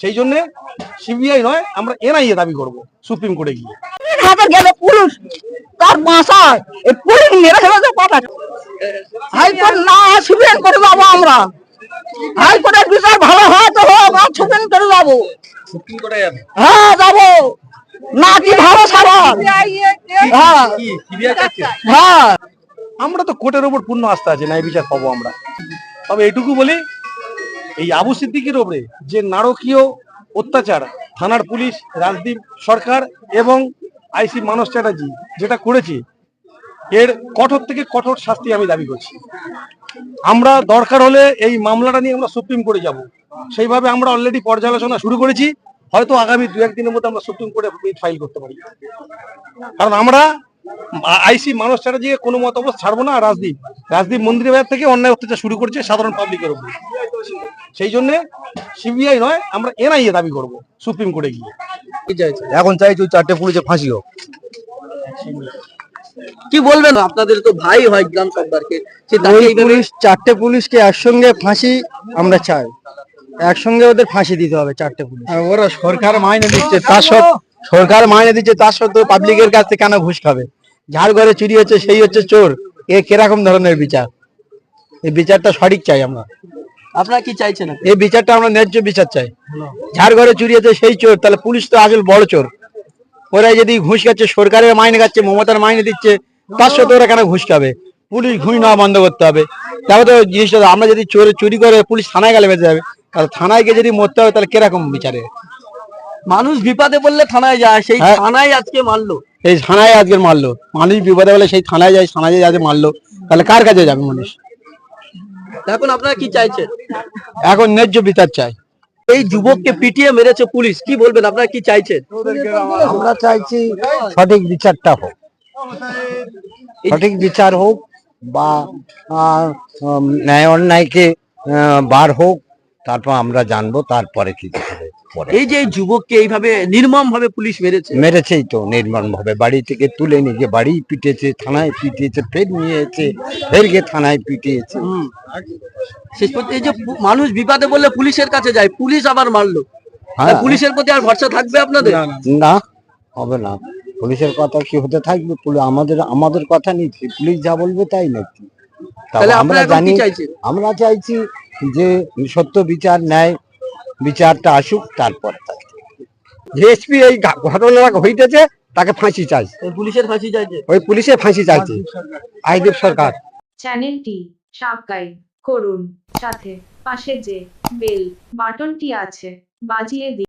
সেই জন্য সিবিআই নয় আমরা এনআইএ দাবি করব সুপ্রিম কোর্টে গিয়ে। হাতে গেলে পুলিশ তার বাসায় এই পুলিশ মেরে ফেলে তো কথা হাইকোর্ট না সুপ্রিম করে যাব আমরা। হাইকোর্টের বিচার ভালো হয় তো হোক আর সুপ্রিম করে যাব। সুপ্রিম কোর্টে হ্যাঁ যাব। না কি ভালো সারা? হ্যাঁ। সিবিআই হ্যাঁ। আমরা তো কোর্টের উপর পূর্ণ আস্থা আছে ন্যায় বিচার পাবো আমরা। তবে এটুকু বলি এই আবু সিদ্দিকির ওপরে যে নারকীয় অত্যাচার, থানার পুলিশ, রাজদীপ সরকার এবং আইসি মানস চ্যাটার্জি যেটা করেছে, এর কঠোর থেকে কঠোর শাস্তি আমি দাবি করছি। আমরা দরকার হলে এই মামলাটা নিয়ে আমরা সুপ্রিম কোর্টে যাব। সেইভাবে আমরা অলরেডি পর্যালোচনা শুরু করেছি। হয়তো আগামী দু একদিনের মধ্যে আমরা সুপ্রিম কোর্টে ফাইল করতে পারি। কারণ আমরা আইসি মানস চ্যাটার্জিকে কোনো মত অবস্থা ছাড়বো না রাজদীপ। রাজদীপ মন্দিরের বাজার থেকে অন্যায় অত্যাচার শুরু করছে সাধারণ পাবলিকের উপর। সেই জন্য সিবিআই নয় আমরা এনআইএ দাবি করব সুপ্রিম কোর্টে গিয়ে। এখন চাইছি ওই চারটে পুলিশে ফাঁসি হোক। কি বলবেন? আপনাদের তো ভাই হয় গ্রাম সম্পর্কে সে তাকে ওই এইভাবে- পুলিশ চারটে পুলিশকে একসঙ্গে ফাঁসি আমরা চাই। একসঙ্গে ওদের ফাঁসি দিতে হবে চারটে পুলিশ। ওরা সরকার মাইনে দিচ্ছে তার সব সরকার মাইনে দিচ্ছে তার সত্ত্বেও পাবলিকের কাছ থেকে কেন ঘুষ খাবে? যার ঘরে চুরি হচ্ছে সেই হচ্ছে চোর। এ কীরকম ধরনের বিচার? এই বিচারটা সঠিক চাই আমরা। আপনারা কি চাইছেন? এই বিচারটা আমরা ন্যায্য বিচার চাই। যার ঘরে চুরি হচ্ছে সেই চোর তাহলে পুলিশ তো আসল বড় চোর। ওরা যদি ঘুষ খাচ্ছে সরকারের মাইনে খাচ্ছে মমতার মাইনে দিচ্ছে তার সাথে ওরা কেন ঘুষ খাবে? পুলিশ ঘুষ নেওয়া বন্ধ করতে হবে। তাহলে তো জিনিসটা আমরা যদি চোর চুরি করে পুলিশ থানায় গেলে বেঁচে যাবে তাহলে থানায় গিয়ে যদি মরতে হবে তাহলে কীরকম বিচারে? মানুষ বিপদে বললে থানায় যায় সেই হ্যাঁ। থানায় আজকে মারলো। এই থানায় আজকে মারলো। মানুষ বিপদে বলে সেই থানায় যায় থানায় যায় আজকে মারলো। তাহলে কার কাছে যাবে মানুষ? এখন আপনারা কি চাইছেন? এখন ন্যায্য বিচার চাই। এই যুবককে পিটিয়ে মেরেছে পুলিশ কি বলবেন? আপনারা কি চাইছেন? আমরা চাইছি সঠিক বিচারটা হোক। সঠিক বিচার হোক বা আহ, ন্যায় অন্যায়কে আহ, বার হোক তারপর আমরা জানব তারপরে কি এই যে যুবককে এইভাবে নির্মম ভাবে পুলিশ মেরেছে। মেরেছেই তো নির্মম ভাবে বাড়ি থেকে তুলে নিয়ে গিয়ে বাড়ি পিটেছে থানায় পিটিয়েছে ফের নিয়েছে ফের গিয়ে থানায় পিটিয়েছে। শেষ পর্যন্ত এই যে মানুষ বিপদে বললে পুলিশের কাছে যায় পুলিশ আবার মারলো। হ্যাঁ। পুলিশের প্রতি আর ভরসা থাকবে আপনাদের? না হবে না। পুলিশের কথা কি হতে থাকবে? আমাদের আমাদের কথা নেই। পুলিশ যা বলবে তাই নাকি? তাহলে আমরা জানি আমরা চাইছি যে সত্য বিচার ন্যায় বিচারটা আসুক তারপর এসপি এই ঘটনাটা ঘটেছে তাকে ফাঁসি চাইছে। পুলিশের ফাঁসি চাইছে? ওই পুলিশে ফাঁসি চাইছে। আইডিএফ সরকার। চ্যানেলটি সাবস্ক্রাইব করুন। সাথে পাশে যে বেল বাটনটি আছে বাজিয়ে দিন।